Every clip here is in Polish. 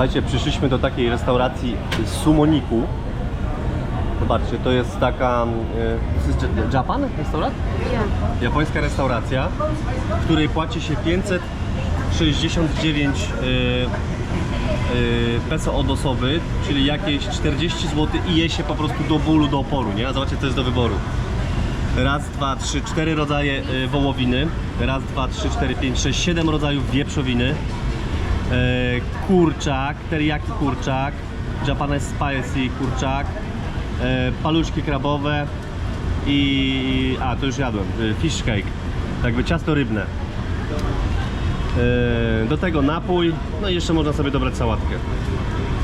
Słuchajcie, przyszliśmy do takiej restauracji Sumoniku. Zobaczcie, to jest taka... e, This is Ja- Japan? Yeah. Japońska restauracja, w której płaci się 569 e, e, peso od osoby, czyli jakieś 40 zł i je się po prostu do bólu, do oporu, nie? A zobaczcie, co jest do wyboru. Raz, dwa, trzy, cztery rodzaje e, wołowiny. Raz, dwa, trzy, cztery, pięć, sześć, siedem rodzajów wieprzowiny. E, kurczak, teriyaki kurczak, Japanese spicy kurczak, e, paluszki krabowe i... a, to już jadłem, e, fish cake, jakby ciasto rybne. Do tego napój, no i jeszcze można sobie dobrać sałatkę.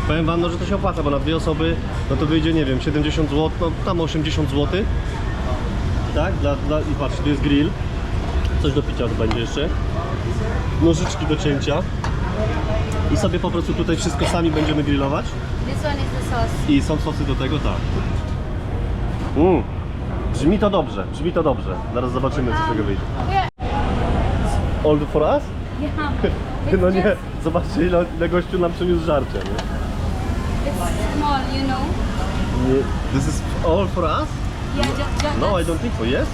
Powiem wam, no, że to się opłaca, bo na dwie osoby, no to wyjdzie, nie wiem, 70 zł, no tam 80 zł. Tak, dla, dla, i patrz, tu jest grill. Coś do picia będzie jeszcze. Nożyczki do cięcia. I sobie po prostu tutaj wszystko sami będziemy grillować. This one is the sauce. I są sosy do tego, tak. Mm. Brzmi to dobrze, brzmi to dobrze. Zaraz zobaczymy, co z tego wyjdzie. Yeah. All for us? Yeah. No nie, just- zobaczcie ile, ile gościu nam przyniósł żarcia, nie? It's small, you know. nie? This is all for us? Yeah, just, just No, I don't think so, yes?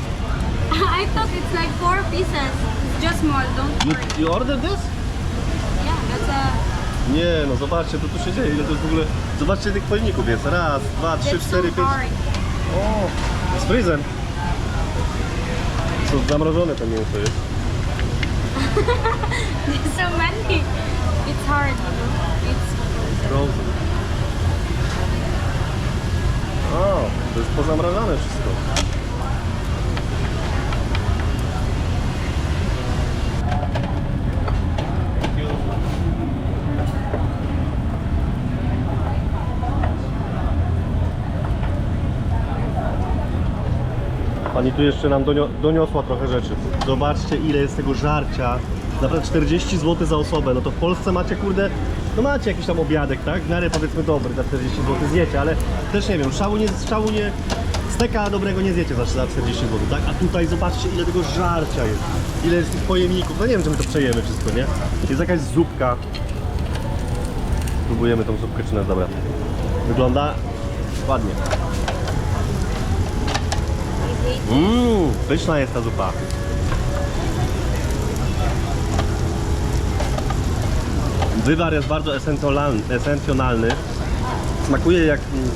I thought it's like four pieces. It's just small, don't You, worry. you ordered this? Nie, no zobaczcie, co tu się dzieje, ile to jest w ogóle... Zobaczcie, tych pojemników jest. Raz, dwa, trzy, cztery, pięć... O, z fryzem. Co, zamrożone to mięso jest. There's so many. It's hard. It's Frozen. O, to jest pozamrażane wszystko. Pani tu jeszcze nam donio doniosła trochę rzeczy. Zobaczcie ile jest tego żarcia. Naprawdę 40 zł za osobę. No to w Polsce macie kurde, no macie jakiś tam obiadek, tak? W miarę powiedzmy dobry za 40 zł zjecie, ale też nie wiem, szału nie, szału nie, steka dobrego nie zjecie za, za 40 zł, tak? A tutaj zobaczcie ile tego żarcia jest. Ile jest tych pojemników. No nie wiem, czy my to przejemy wszystko, nie? Jest jakaś zupka. Spróbujemy tą zupkę, czy nas dobra. Wygląda ładnie. Mmm, pyszna jest ta zupa. Wywar jest bardzo esencjonalny. Smakuje jak mm,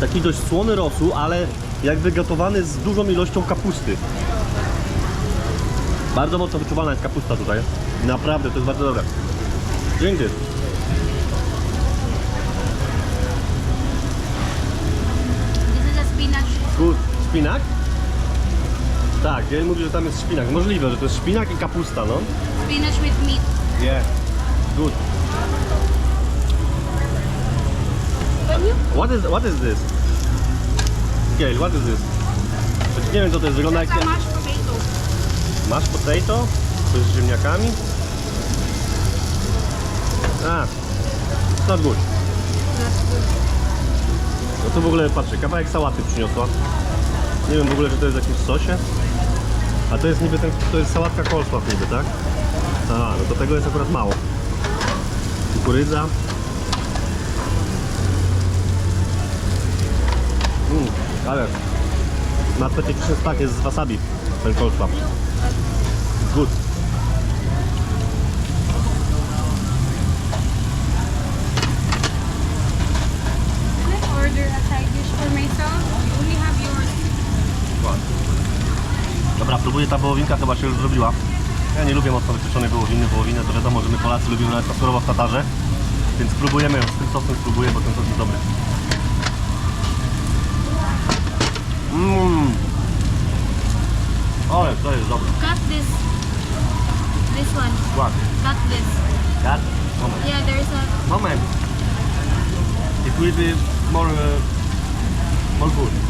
taki dość słony rosół, ale jakby gotowany z dużą ilością kapusty. Bardzo mocno wyczuwalna jest kapusta tutaj. Naprawdę, to jest bardzo dobre. Dzięki. This is a spinach. Good. Szpinak? Tak, Gail mówi, że tam jest szpinak. Możliwe, że to jest szpinak i kapusta, no. Spinach with meat. Yeah. Good. What is, what is this? Gail, what is this? Znaczy, nie wiem co to jest, wygląda jak... It's a mashed potato. Masz potato? To jest z ziemniakami? A, it's not good. No to w ogóle, patrzę, kawałek sałaty przyniosła. Nie wiem w ogóle, czy to jest w jakimś sosie. A to jest niby ten, to jest sałatka coleslaw niby, tak? A, no to tego jest akurat mało. Kukurydza. Mm, ale na specyficzny smak jest z wasabi ten coleslaw. Good. Can I order a side dish for myself? You only have yours. Dobra, próbuję, ta wołowinka chyba się już zrobiła. Ja nie lubię mocno wyczyszczonej wołowiny, wołowinę to wiadomo, że my Polacy lubimy nawet na surowo w Tatarze. Więc spróbujemy z tym sosem, spróbuję, bo ten sos jest dobry. Mmm. Ale to jest dobre. Cut this. This one. Ładnie. Cut this. Tak? Moment. Yeah, there's a. Moment. It will be more, uh, more good.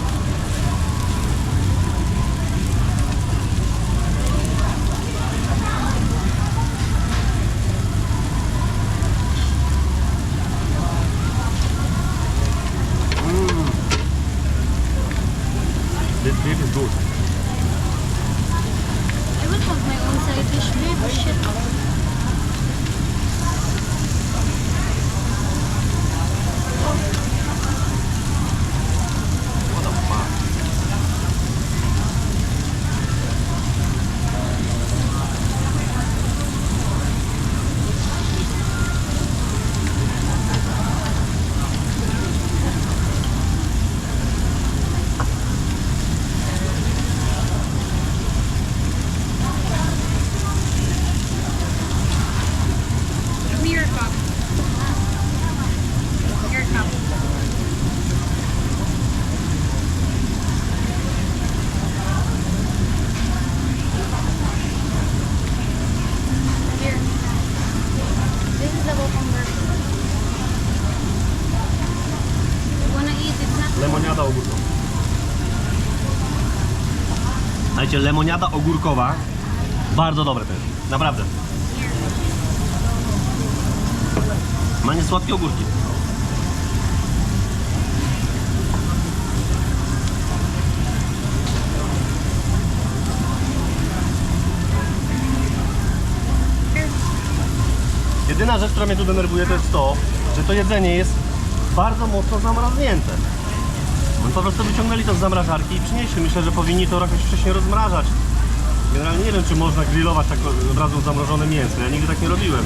Mm. This beef is good. I would have my own side dish, babe. Shit. cucumber. You wanna eat? It's not Lemoniada ogórkowa. Słuchajcie, lemoniada ogórkowa. Bardzo dobre też. Naprawdę. Ma niesłodkie ogórki. Jedyna rzecz, która mnie tu denerwuje, to jest to, że to jedzenie jest bardzo mocno zamarznięte. Oni po prostu wyciągnęli to z zamrażarki i przynieśli. Myślę, że powinni to jakoś wcześniej rozmrażać. Generalnie nie wiem, czy można grillować tak od razu zamrożone mięso. Ja nigdy tak nie robiłem.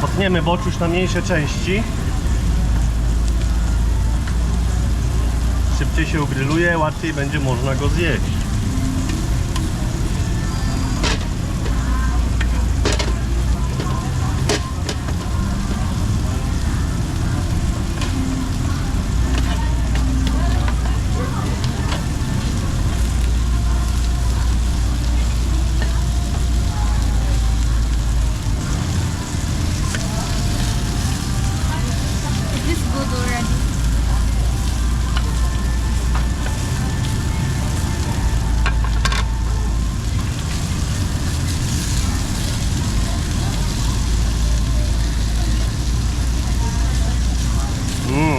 Potniemy boczuś na mniejsze części. Szybciej się ugryluje, łatwiej będzie można go zjeść. Is this good already?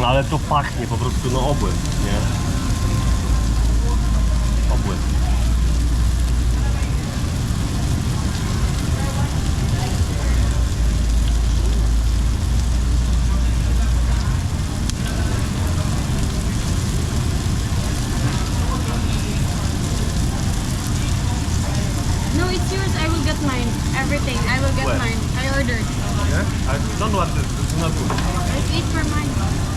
Mmm, ale to pachnie po prostu, no obłęd, nie? Obłęd. No, it's yours. I will get mine. Everything. I will get Where? mine. I ordered. Nie? I don't want this, this is not good. Let's eat for mine.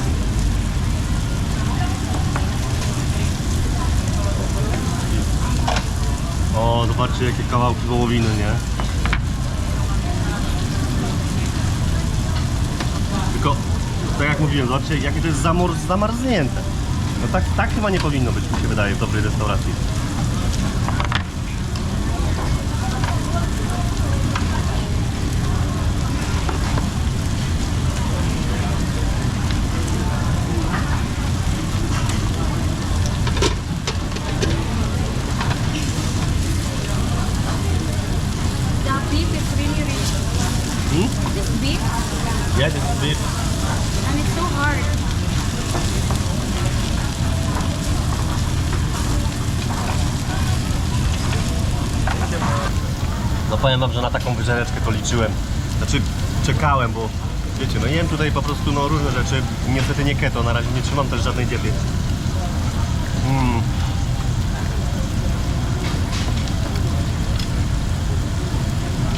O, zobaczcie jakie kawałki wołowiny, nie? Tylko, tak jak mówiłem, zobaczcie jakie to jest zamor zamarznięte. No tak, tak chyba nie powinno być, mi się wydaje, w dobrej restauracji. The beef is really rich. Hmm? This beef, Yeah, this is beef. and it's so hard. No powiem wam, że na taką wyżereczkę to liczyłem. Znaczy czekałem, bo wiecie, no jem tutaj po prostu no, różne rzeczy. Niestety nie keto, na razie nie trzymam też żadnej diety. Mm.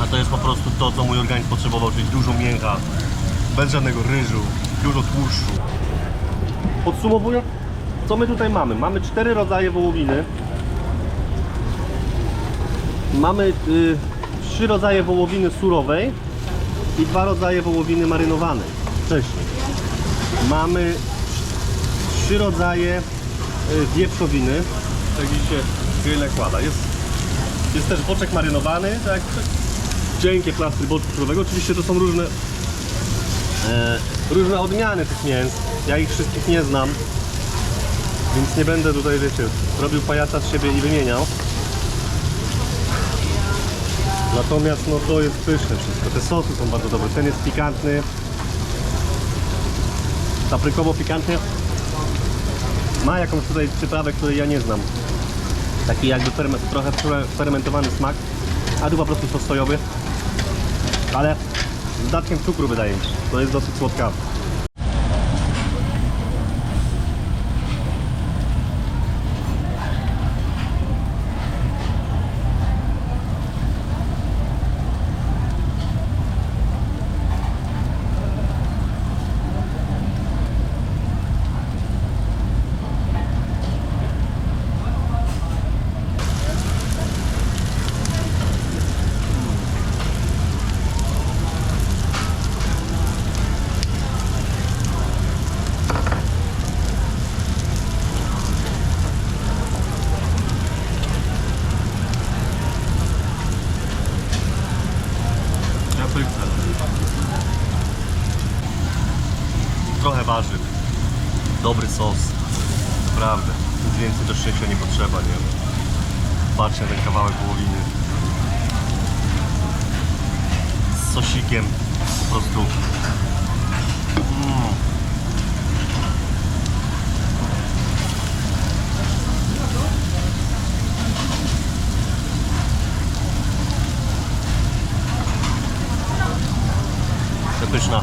A to jest po prostu to, co mój organizm potrzebował, czyli dużo mięcha, bez żadnego ryżu, dużo tłuszczu. Podsumowując, co my tutaj mamy? Mamy cztery rodzaje wołowiny. Mamy y, trzy rodzaje wołowiny surowej i dwa rodzaje wołowiny marynowanej wcześniej. Mamy trzy rodzaje y, wieprzowiny, tak się gryle kłada. Jest, jest też boczek marynowany, tak, cienkie plastry boczku surowego. Oczywiście to są różne, e, różne odmiany tych mięs. Ja ich wszystkich nie znam, więc nie będę tutaj, wiecie, robił pajaca z siebie i wymieniał. Natomiast no to jest pyszne wszystko. Te sosy są bardzo dobre. Ten jest pikantny. Paprykowo pikantny. Ma jakąś tutaj przyprawę, której ja nie znam. Taki jakby ferme, trochę fermentowany smak. A tu po prostu sos sojowy. Ale z dodatkiem cukru wydaje mi się. To jest dosyć słodka. Dobry sos. Naprawdę. Nic więcej do szczęścia nie potrzeba, nie? Na ten kawałek wołowiny. Z sosikiem. Po prostu. Mm. Przepyszna.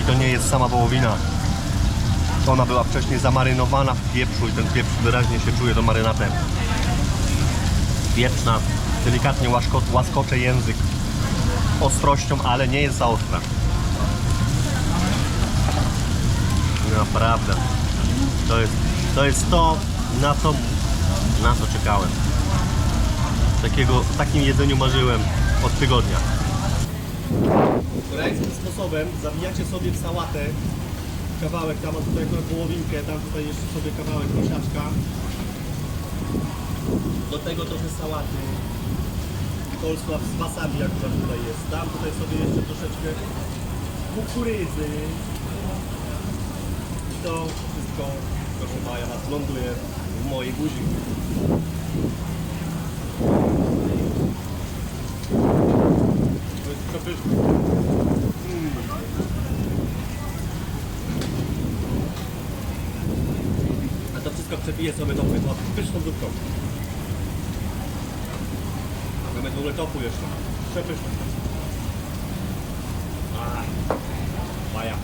I to nie jest sama wołowina. Ona była wcześniej zamarynowana w pieprzu i ten pieprz wyraźnie się czuje do marynatem. Pieprzna, delikatnie łasko, łaskocze język ostrością, ale nie jest za ostra. Naprawdę. To jest to, jest to na, co, na co czekałem. Takiego, takim jedzeniu marzyłem od tygodnia. Koreańskim sposobem zawijacie sobie w sałatę kawałek, tam mam tutaj połowinkę, tam tutaj jeszcze sobie kawałek prosiaczka. Tego trochę sałaty. Polsła z wasabi akurat tutaj jest. Dam tutaj sobie jeszcze troszeczkę kukurydzy. I to wszystko, proszę Maja, nas ląduje w mojej buzi. To jest przepyszne. A to wszystko przepiję sobie tą pyszną, pyszną Mamy w ogóle topu jeszcze. Przepyszne. Maja.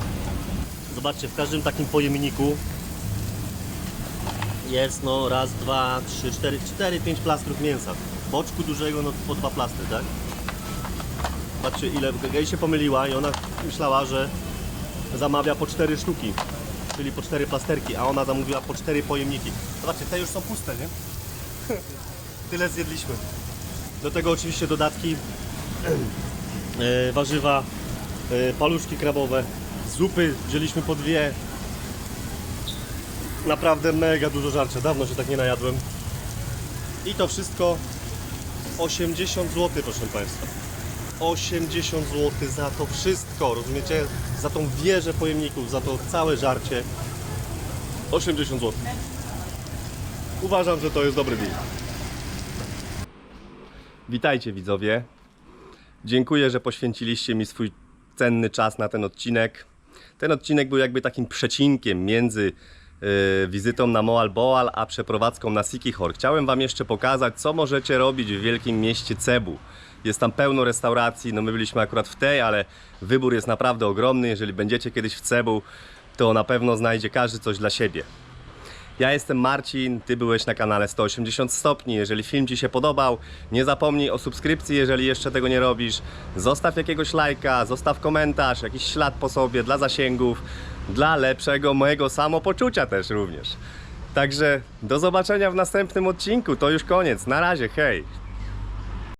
Zobaczcie, w każdym takim pojemniku jest no raz, dwa, trzy, cztery, cztery, pięć plastrów mięsa. Boczku dużego no po dwa plastry, tak? Patrzcie ile, Gej się pomyliła i ona myślała, że zamawia po cztery sztuki, czyli po cztery plasterki, a ona zamówiła po cztery pojemniki. Zobaczcie, te już są puste, nie? Tyle zjedliśmy. Do tego oczywiście dodatki, e, warzywa, e, paluszki krabowe, zupy wzięliśmy po dwie. Naprawdę mega dużo żarcia, dawno się tak nie najadłem. I to wszystko 80 zł, proszę Państwa. 80 zł za to wszystko, rozumiecie? Za tą wieżę pojemników, za to całe żarcie. 80 zł. Uważam, że to jest dobry deal. Witajcie widzowie. Dziękuję, że poświęciliście mi swój cenny czas na ten odcinek. Ten odcinek był jakby takim przecinkiem między y, wizytą na Moal Boal a przeprowadzką na Sikihor. Chciałem Wam jeszcze pokazać, co możecie robić w wielkim mieście Cebu. Jest tam pełno restauracji, no my byliśmy akurat w tej, ale wybór jest naprawdę ogromny. Jeżeli będziecie kiedyś w Cebu, to na pewno znajdzie każdy coś dla siebie. Ja jestem Marcin, Ty byłeś na kanale 180 stopni. Jeżeli film Ci się podobał, nie zapomnij o subskrypcji, jeżeli jeszcze tego nie robisz. Zostaw jakiegoś lajka, zostaw komentarz, jakiś ślad po sobie dla zasięgów, dla lepszego mojego samopoczucia też również. Także do zobaczenia w następnym odcinku. To już koniec. Na razie, hej!